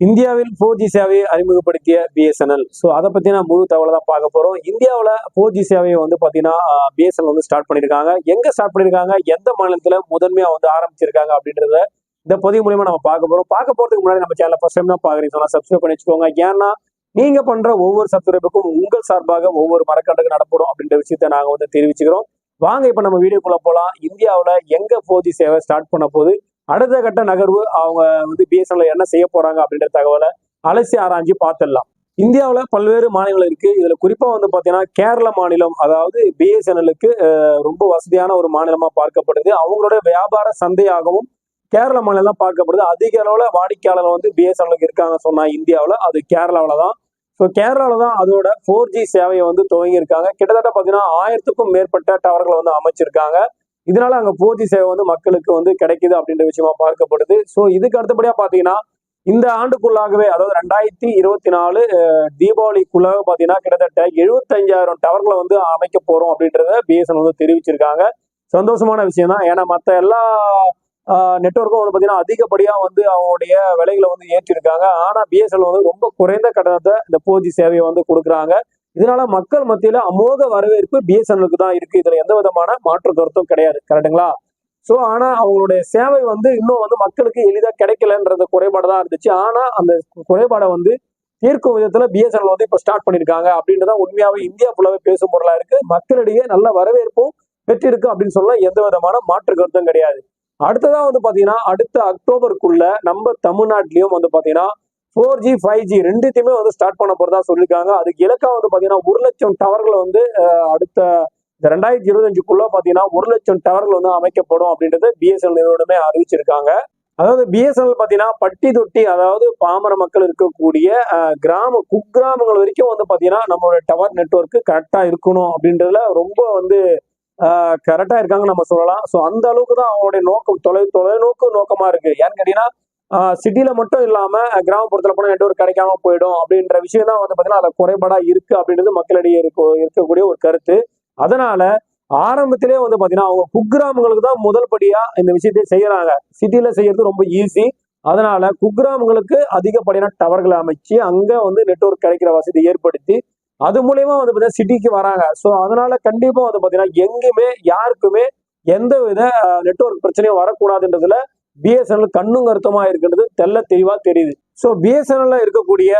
இந்தியாவில் four G சேவையை அறிமுகப்படுத்திய பிஎஸ்என்எல் ஸோ அதை பற்றின முழு தகவலை தான் பார்க்க போகிறோம் இந்தியாவில் ஃபோர் ஜி சேவையை வந்து பார்த்தீங்கன்னா பிஎஸ்என்எல் வந்து ஸ்டார்ட் பண்ணியிருக்காங்க. எங்கே ஸ்டார்ட் பண்ணியிருக்காங்க? எந்த மாநிலத்தில் முதன்மையாக வந்து ஆரம்பிச்சிருக்காங்க அப்படின்றத இந்த பதிவு மூலயமா நம்ம பார்க்க போகிறோம் பார்க்க போகிறதுக்கு முன்னாடி நம்ம சேனலை ஃபஸ்ட் டைம் தான் பார்க்குறீங்க சொன்னால் சப்ஸ்கிரைப் பண்ணி வச்சுக்கோங்க. ஏன்னா நீங்கள் பண்ணுற ஒவ்வொரு சப்ஸ்கிரைபுக்கும் உங்கள் சார்பாக ஒவ்வொரு மரக்கண்டுக்கு நடப்படும் அப்படின்ற விஷயத்த நாங்கள் வந்து தெரிவிச்சுக்கிறோம். வாங்க இப்போ நம்ம வீடியோக்குள்ளே போகலாம் இந்தியாவில் எங்கே ஃபோர் ஜி சேவை ஸ்டார்ட் பண்ண போது அடுத்த கட்ட நகர்வு அவங்க வந்து பிஎஸ்என்எல் என்ன செய்ய போறாங்க அப்படின்ற தகவலை அலசி ஆராய்ஞ்சு பார்த்துடலாம். இந்தியாவில் பல்வேறு மாநிலங்கள் இருக்கு. இதுல குறிப்பா வந்து பாத்தீங்கன்னா கேரள மாநிலம் அதாவது பிஎஸ்என்எலுக்கு ரொம்ப வசதியான ஒரு மாநிலமா பார்க்கப்படுது. அவங்களோட வியாபார சந்தையாகவும் கேரள மாநிலம் தான் பார்க்கப்படுது. அதிக அளவுல வாடிக்கையாளர் வந்து பிஎஸ்என்எலுக்கு இருக்காங்க சொன்னா இந்தியாவில். அது கேரளாவில் தான். ஸோ கேரளாவில் தான் அதோட ஃபோர் ஜி சேவையை வந்து துவங்கியிருக்காங்க. கிட்டத்தட்ட பார்த்தீங்கன்னா ஆயிரத்துக்கும் மேற்பட்ட டவர்களை வந்து அமைச்சிருக்காங்க. இதனால அங்க போதி சேவை வந்து மக்களுக்கு வந்து கிடைக்குது அப்படின்ற விஷயமா பார்க்கப்படுது. ஸோ இதுக்கு அடுத்தபடியா பாத்தீங்கன்னா இந்த ஆண்டுக்குள்ளாகவே அதாவது ரெண்டாயிரத்தி இருபத்தி நாலு தீபாவளிக்குள்ளாக பாத்தீங்கன்னா கிட்டத்தட்ட எழுபத்தஞ்சாயிரம் டவர்களை வந்து அமைக்க போறோம் அப்படின்றத பிஎஸ்என் வந்து தெரிவிச்சிருக்காங்க. சந்தோஷமான விஷயம் தான் ஏன்னா மற்ற எல்லா நெட்ஒர்க்கும் வந்து பார்த்தீங்கன்னா அதிகப்படியாக வந்து அவங்களுடைய விலைகளை வந்து ஏற்றிருக்காங்க. ஆனால் பிஎஸ்எல் வந்து ரொம்ப குறைந்த கட்டணத்தை இந்த போஜி சேவையை வந்து கொடுக்குறாங்க. இதனால மக்கள் மத்தியில அமோக வரவேற்பு பிஎஸ்என்எலுக்கு தான் இருக்கு. இதுல எந்த விதமான மாற்று கருத்தும் கிடையாது. கரெக்டுங்களா ஸோ ஆனா அவங்களுடைய சேவை வந்து இன்னும் வந்து மக்களுக்கு எளிதாக கிடைக்கலன்றது குறைபாடு தான் இருந்துச்சு. ஆனா அந்த குறைபாடை வந்து தீர்க்கும் விதத்துல பிஎஸ்என்எல் வந்து இப்போ ஸ்டார்ட் பண்ணியிருக்காங்க அப்படின்றத உண்மையாவே இந்தியா ஃபுல்லாவே பேசும் பொருளா இருக்கு. மக்களிடையே நல்ல வரவேற்பும் பெற்றிருக்கு அப்படின்னு சொல்ல எந்த விதமான மாற்று கருத்தும் கிடையாது. அடுத்ததான் வந்து பாத்தீங்கன்னா அடுத்த அக்டோபருக்குள்ள நம்ம தமிழ்நாட்டிலயும் வந்து பாத்தீங்கன்னா ஃபோர் ஜி ஃபைவ் ஜி ரெண்டுத்தையுமே வந்து ஸ்டார்ட் பண்ண போறதா சொல்லியிருக்காங்க. அதுக்கு இலக்கா வந்து பாத்தீங்கன்னா ஒரு லட்சம் டவர்களை வந்து அடுத்த இந்த ரெண்டாயிரத்தி இருபத்தஞ்சுக்குள்ள பாத்தீங்கன்னா ஒரு லட்சம் டவர்கள் வந்து அமைக்கப்படும் அப்படின்றத பிஎஸ்என்எல் நிறுவனமே அறிவிச்சிருக்காங்க. அதாவது பிஎஸ்என்எல் பாத்தீங்கன்னா பட்டி தொட்டி அதாவது பாமர மக்கள் இருக்கக்கூடிய கிராம குக்கிராமங்கள் வரைக்கும் வந்து பாத்தீங்கன்னா நம்மளோட டவர் நெட்ஒர்க்கு கரெக்டா இருக்கணும் அப்படின்றதுல ரொம்ப வந்து கரெக்டா இருக்காங்கன்னு நம்ம சொல்லலாம். ஸோ அந்த அளவுக்கு தான் அவங்களுடைய நோக்கம் தொலை தொலைநோக்கு நோக்கமா இருக்கு. ஏன்னு கேட்டீங்கன்னா சிட்டியில மட்டும் இல்லாம கிராமப்புறத்துல போன நெட்ஒர்க் கிடைக்காம போயிடும் அப்படின்ற விஷயம் தான் வந்து பாத்தீங்கன்னா அதை குறைபாடா இருக்கு அப்படின்றது மக்களிடையே இருக்கு இருக்கக்கூடிய ஒரு கருத்து. அதனால ஆரம்பத்திலே வந்து பாத்தீங்கன்னா அவங்க குக்கிராமங்களுக்கு தான் முதல் படியா இந்த விஷயத்தை செய்யறாங்க. சிட்டியில செய்யறது ரொம்ப ஈஸி அதனால குக்கிராமங்களுக்கு அதிகப்படியான டவர்களை அமைச்சு அங்க வந்து நெட்ஒர்க் கிடைக்கிற வசதி ஏற்படுத்தி அது மூலயமா வந்து பாத்தீங்கன்னா சிட்டிக்கு வராங்க. ஸோ அதனால கண்டிப்பா வந்து பாத்தீங்கன்னா எங்குமே யாருக்குமே எந்த வித நெட்ஒர்க் பிரச்சனையும் வரக்கூடாதுன்றதுல பிஎஸ்என்எல் கண்ணும் கருத்தமா இருக்கின்றது தெல்ல தெளிவா தெரியுது. ஸோ பிஎஸ்என்எல்ல இருக்கக்கூடிய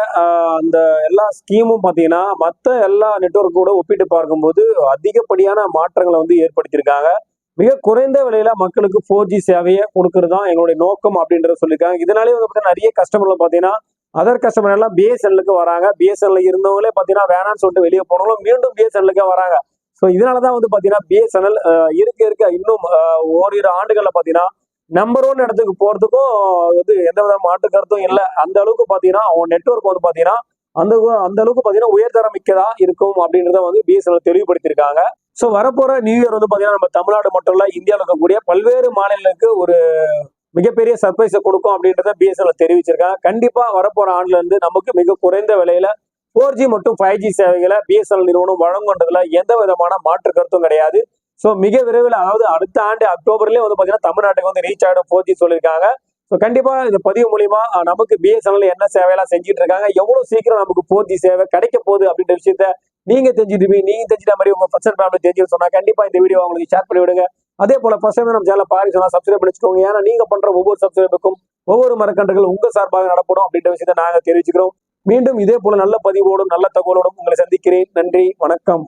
அந்த எல்லா ஸ்கீமும் பார்த்தீங்கன்னா மற்ற எல்லா நெட்ஒர்க்கோட ஒப்பிட்டு பார்க்கும்போது அதிகப்படியான மாற்றங்களை வந்து ஏற்படுத்தியிருக்காங்க. மிக குறைந்த விலையில மக்களுக்கு ஃபோர் ஜி சேவையை கொடுக்கறது தான் எங்களுடைய நோக்கம் அப்படின்றத சொல்லியிருக்காங்க. இதனாலே வந்து பார்த்தீங்கன்னா நிறைய கஸ்டமர்ல பார்த்தீங்கன்னா அதர் கஸ்டமர் எல்லாம் பிஎஸ்என்எலுக்கு வராங்க. பிஎஸ்என்எல் இருந்தவங்களே பார்த்தீங்கன்னா வேணாம்னு சொல்லிட்டு வெளியே போனவங்களும் மீண்டும் பிஎஸ்என்எலுக்கே வராங்க. ஸோ இதனால தான் வந்து பார்த்தீங்கன்னா பிஎஸ்என்எல் இருக்க இருக்க. இன்னும் ஓரிரு ஆண்டுகளில் பார்த்தீங்கன்னா நம்பர் ஒன் இடத்துக்கு போறதுக்கும் வந்து எந்த வித மாற்று கருத்தும் இல்லை. அந்த அளவுக்கு பாத்தீங்கன்னா அவங்க நெட்ஒர்க் வந்து பாத்தீங்கன்னா அந்த அந்த அளவுக்கு பாத்தீங்கன்னா உயர்தரம் மிக்கதா இருக்கும் அப்படின்றத வந்து பிஎஸ்என்எல் தெளிவுபடுத்தியிருக்காங்க. ஸோ வரப்போற நியூ இயர் வந்து பாத்தீங்கன்னா நம்ம தமிழ்நாடு மட்டும் இல்ல இந்தியாவில் இருக்கக்கூடிய பல்வேறு மாநிலங்களுக்கு ஒரு மிகப்பெரிய சர்ப்ரைஸை கொடுக்கும் அப்படின்றத பிஎஸ்என்எல் தெரிவிச்சிருக்காங்க. கண்டிப்பா வரப்போற ஆண்டுல இருந்து நமக்கு மிக குறைந்த விலையில ஃபோர் ஜி மற்றும் ஃபைவ் ஜி சேவைகளை பிஎஸ்என்எல் நிறுவனம் வழங்குன்றதுல எந்த விதமான மாற்று கருத்தும் கிடையாது. ஸோ மிக விரைவில் அதாவது அடுத்த ஆண்டு அக்டோபர்லேயே வந்து பார்த்தீங்கன்னா தமிழ்நாட்டுக்கு வந்து ரீச் ஆகிடும் ஃபோர் ஜி சொல்லியிருக்காங்க. ஸோ கண்டிப்பாக இந்த பதிவு மூலியமா நமக்கு பிஎஸ்என்எல் என்ன சேவையெல்லாம் செஞ்சுட்டு இருக்காங்க எவ்வளோ சீக்கிரம் நமக்கு ஃபோர் ஜி சேவை கிடைக்க போகுது அப்படின்ற விஷயத்த நீங்க தெரிஞ்சுட்டு நீங்க தெரிஞ்சிட்ட மாதிரி உங்க ஃபர்ஸ்ட் ஃபேமிலி தெரிஞ்சு சொன்னா கண்டிப்பா இந்த வீடியோ உங்களுக்கு ஷேர் பண்ணி விடுங்க. அதே போல ஃபர்ஸ்ட் டைம் நம்ம சேனல் பாரி சொன்னா சப்ஸ்கிரைப் பண்ணிச்சுக்கோங்க. ஏன்னா நீங்க பண்ற ஒவ்வொரு சப்ஸ்கிரைபுக்கும் ஒவ்வொரு மரக்கன்றுகள் உங்க சார்பாக நடப்படும் அப்படின்ற விஷயத்த நாங்க தெரிவிச்சுக்கிறோம். மீண்டும் இதே போல நல்ல பதிவோடும் நல்ல தகவலோடும் உங்களை சந்திக்கிறேன். நன்றி வணக்கம்.